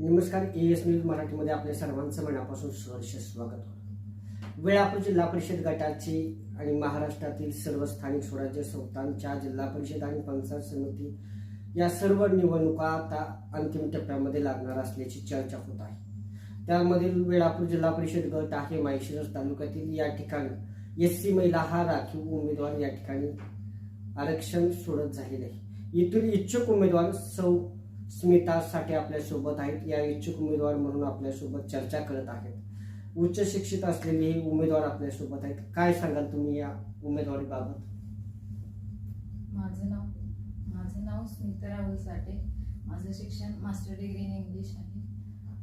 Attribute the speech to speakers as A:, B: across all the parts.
A: नमस्कार A S news मराठीमध्ये आपल्या सर्वांचं मनापासून सहर्ष स्वागत. वेळापूर जिल्हा परिषद गटाची आणि महाराष्ट्रातील सर्व स्थानिक स्वराज्य संस्थांच्या जिल्हा परिषद आणि पंचायत समिती या सर्व निवडणुका आता अंतिम टप्प्यामध्ये लागणार असल्याची चर्चा होत आहे. त्यामधील वेळापूर जिल्हा परिषद गट आहे माळशिरस तालुक्यातील या ठिकाणी एस सी महिला हा राखीव उमेदवार या ठिकाणी आरक्षण सोडत झालेले आहे. इथून इच्छुक उमेदवार सौ स्मिता साठे आपल्यासोबत आहेत. या इच्छुक उमेदवार म्हणून आपल्यासोबत चर्चा करत आहेत. उच्च शिक्षित असलेले हे उमेदवार आपल्यासोबत आहेत. काय सांगाल तुम्ही या उमेदवारीबाबत?
B: माझं नाव माझं नाव स्मिता राहुल साठे. माझं शिक्षण मास्टर डिग्री इन इंग्लिश आहे.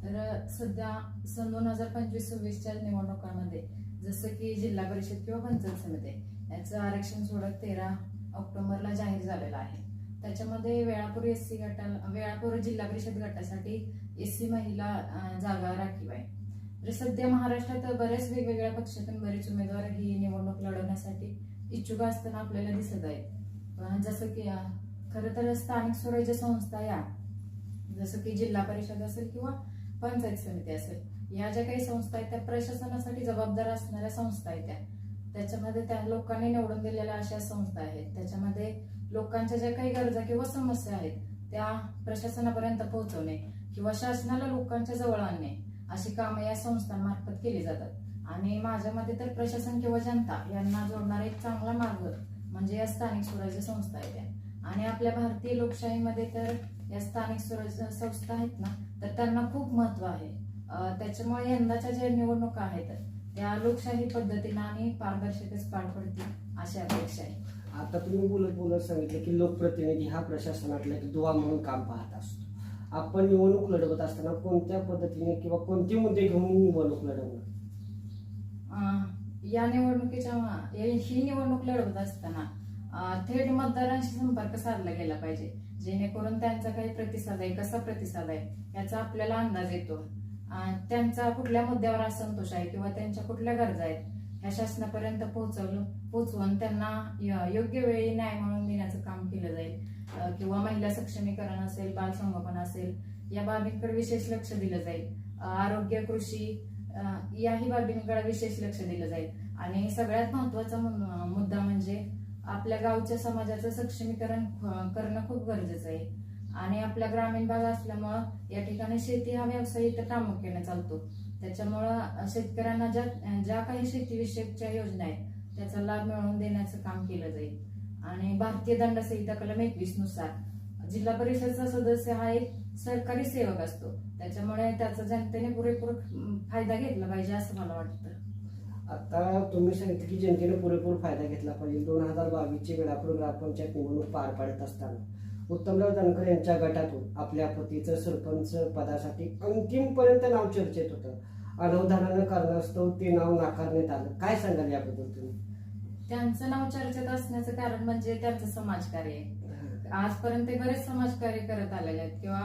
B: तर सध्या सन दोन हजार पंचवीस सव्वीसच्या निवडणुकांमध्ये जसं की जिल्हा परिषद किंवा पंचायत समिती याचं आरक्षण सोडत तेरा ऑक्टोबरला जाहीर झालेलं आहे. त्याच्यामध्ये वेळापूर एस सी गटा वेळापूर जिल्हा परिषद गटासाठी एस सी महिला जागा राखीव आहे. तर सध्या महाराष्ट्रात बऱ्याच वेगवेगळ्या पक्षातून बरेच उमेदवार ही निवडणूक लढवण्यासाठी इच्छुक असताना आपल्याला दिसत आहेत. जसं की खरं तर स्थानिक स्वराज्य संस्था या जसं की जिल्हा परिषद असेल किंवा पंचायत समिती असेल या ज्या काही संस्था आहेत त्या प्रशासनासाठी जबाबदार असणाऱ्या संस्था आहेत त्या. त्याच्यामध्ये त्या लोकांनी निवडून दिलेल्या अशा संस्था आहेत. त्याच्यामध्ये लोकांच्या ज्या काही गरजा किंवा समस्या आहेत त्या प्रशासनापर्यंत पोहोचवणे किंवा शासनाला लोकांच्या जवळ आणणे अशी कामं या संस्थांमार्फत केली जातात. आणि माझ्या मते तर प्रशासन किंवा जनता यांना जोडणारा एक चांगला मार्ग म्हणजे या स्थानिक स्वराज्य संस्था आहेत त्या. आणि आपल्या भारतीय लोकशाहीमध्ये तर या स्थानिक स्वराज्य संस्था आहेत ना तर त्यांना खूप महत्त्व आहे. त्याच्यामुळे यंदाच्या ज्या निवडणुका आहेत त्या लोकशाही पद्धतीनं आणि पारदर्शकच पार पडतील अशी अपेक्षा आहे.
A: आता तुम्ही बोलत बोलत सांगितलं की लोकप्रतिनिधी हा प्रशासनातला एक दुवा म्हणून काम पाहत असतो. आपण निवडणूक लढवत असताना कोणत्या पद्धतीने किंवा कोणते मुद्दे घेऊन निवडणूक लढवणार
B: अं, या निवडणुकीच्या या- ही निवडणूक लढवत असताना थेट मतदारांशी संपर्क साधला गेला पाहिजे. जेणेकरून त्यांचा काही प्रतिसाद आहे कसा प्रतिसाद आहे याचा आपल्याला अंदाज येतो. त्यांचा कुठल्या मुद्द्यावर असंतोष आहे किंवा त्यांच्या कुठल्या गरजा आहेत ह्या शासनापर्यंत पोहोचवलं पोहोचवून त्यांना योग्य वेळी न्याय म्हणून देण्याचं काम केलं जाईल. किंवा महिला सक्षमीकरण असेल बालसंगोपन असेल या बाबींकडे विशेष लक्ष दिलं जाईल. आरोग्य कृषी याही बाबींकडे विशेष लक्ष दिलं जाईल. आणि सगळ्यात महत्त्वाचा मुद्दा म्हणजे आपल्या गावच्या समाजाचं सक्षमीकरण करणं खूप गरजेचं आहे. आणि आपल्या ग्रामीण भाग असल्यामुळं या ठिकाणी शेती हा व्यवसाय इथं प्रामुख्याने चालतो. त्याच्यामुळं शेतकऱ्यांना ज्या ज्या काही शेतीविषयकच्या योजना आहेत त्याचा लाभ मिळवून देण्याचं काम केलं जाईल. आणि भारतीय दंड संहिता कलम एकवीसनुसार जिल्हा परिषदचा सदस्य हा एक सरकारी सेवक असतो. त्याच्यामुळे त्याचा जनतेने पुरेपूर फायदा घेतला पाहिजे असं मला वाटतं.
A: आता तुम्ही सांगितलं की जनतेने पुरेपूर फायदा घेतला पाहिजे. दोन हजार बावीसची वेळापूर ग्रामपंचायत निवडणूक पार पाडत असताना. उत्तमराव जानकर यांच्या गटातून आपल्या पतीचं सरपंच पदासाठी अंतिमपर्यंत नाव चर्चेत होतं. अनवधानानं कारणास्तव ते नाव नाकारण्यात आलं. काय सांगाल याबद्दल तुम्ही?
B: त्यांचं नाव चर्चेत असण्याचं कारण म्हणजे त्यांचं समाजकार्य आजपर्यंत ते बरेच समाजकार्य करत आलेले आहेत किंवा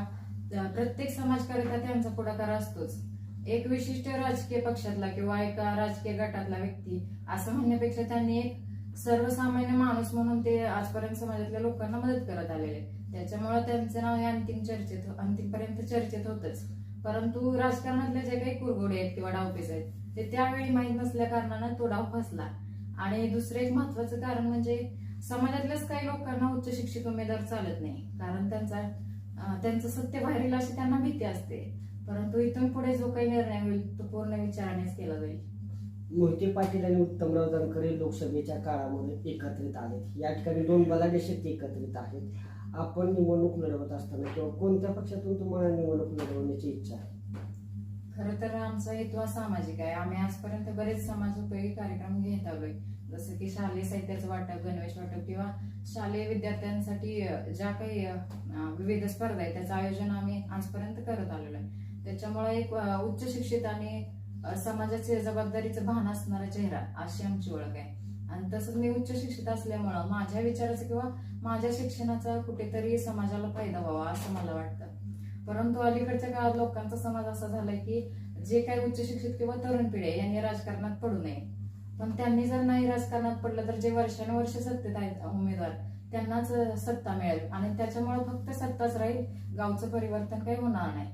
B: त्या- प्रत्येक समाजकार्याचा त्यांचा पुढाकार असतोच. एक विशिष्ट राजकीय पक्षातला किंवा एका राजकीय गटातला व्यक्ती असं म्हणण्यापेक्षा त्यांनी एक सर्वसामान्य माणूस म्हणून ते आजपर्यंत समाजातल्या लोकांना मदत करत आलेले त्याच्यामुळे त्यांचं नाव हे अंतिम चर्चेत अंतिमपर्यंत चर्चेत होतच. परंतु राजकारणातले जे काही कुरघोडे आहेत किंवा डावपेच आहेत ते त्यावेळी माहीत नसल्या कारणानं तो डाव फसला. आणि दुसरं एक महत्वाचं कारण म्हणजे समाजातल्याच काही लोकांना उच्च शिक्षित उमेदवार चालत नाही. कारण त्यांचा त्यांचं सत्य बाहेर अशी त्यांना भीती असते. परंतु इथून पुढे जो काही निर्णय होईल तो पूर्ण विचारानेच केला जाईल.
A: मोहिते पाटील आणि उत्तमराव जानकर हे लोकसभेच्या काळामध्ये एकत्रित आले या ठिकाणी दोन बलाढ्य शक्ती एकत्रित आहेत. आपण निवडणूक लढवत असताना किंवा कोणत्या पक्षातून तुम्हाला निवडणूक लढवण्याची इच्छा आहे?
B: खरं तर आमचा हेतू हा सामाजिक आहे. आम्ही आजपर्यंत बरेच समाज उपयोगी कार्यक्रम घेत आलोय. जसं की शालेय साहित्याचं वाटप गणवेश वाटप किंवा शालेय विद्यार्थ्यांसाठी ज्या काही विविध स्पर्धा आहेत त्याचं आयोजन आम्ही आजपर्यंत करत आलेलो आहे. त्याच्यामुळे एक उच्च शिक्षित आणि समाजाचे जबाबदारीचं भान असणारा चेहरा अशी आमची ओळख आहे. आणि तसंच मी उच्च शिक्षित असल्यामुळं माझ्या विचाराचा किंवा माझ्या शिक्षणाचा कुठेतरी समाजाला फायदा व्हावा असं मला वाटतं. परंतु अलीकडच्या काळात लोकांचा समाज असा झालाय की जे काही उच्च शिक्षित किंवा तरुण पिढी आहे यांनी राजकारणात पडू नये. पण त्यांनी जर नाही राजकारणात पडलं तर जे वर्षानुवर्ष सत्तेत आहेत उमेदवार त्यांनाच सत्ता मिळेल. आणि त्याच्यामुळे फक्त सत्ताच राहील गावचं परिवर्तन काही होणार नाही.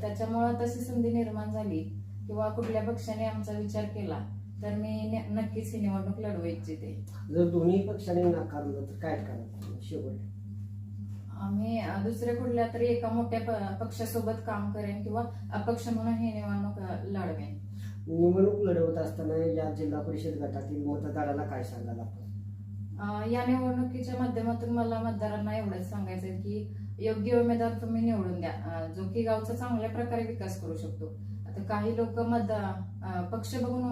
B: त्याच्यामुळं तशी संधी निर्माण झाली. किंवा कुठल्या पक्षाने आमचा विचार केला तर मी नक्कीच ही निवडणूक लढवू इच्छिते.
A: जर दोन्ही पक्षाने नाकारलं तर काय करायचं शेवट?
B: आम्ही दुसऱ्या कुठल्या तरी एका मोठ्या पक्षासोबत काम करेन किंवा अपक्ष म्हणून ही निवडणूक लढवेन.
A: निवडणूक लढवत असताना या जिल्हा परिषद गटातील मतदाराला काय सांगाल आपण?
B: अ, या निवडणुकीच्या माध्यमातून मला मतदारांना एवढंच सांगायचं की योग्य उमेदवार तुम्ही निवडून द्या. जो की गावचा चांगल्या प्रकारे विकास करू शकतो. आता काही लोक मतदान पक्ष बघून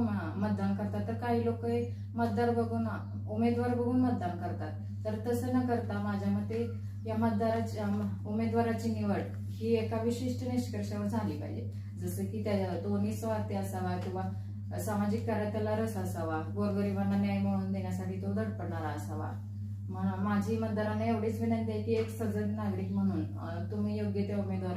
B: मतदान करतात. तर काही लोक मतदार बघून उमेदवार बघून मतदान करतात. तर तसं न करता माझ्या मते या मतदाराच्या उमेदवाराची निवड ही एका विशिष्ट निष्कर्षावर झाली पाहिजे. जसं की त्या दोन्ही स्वार्थी असावा किंवा सामाजिक कार्यात त्याला रस असावा गोरगरिबांना न्याय मिळवून देण्यासाठी तो धडपडणारा असावा. माझी मतदारांना एवढीच विनंती आहे की एक सजग नागरिक म्हणून तुम्ही योग्य त्या उमेदवार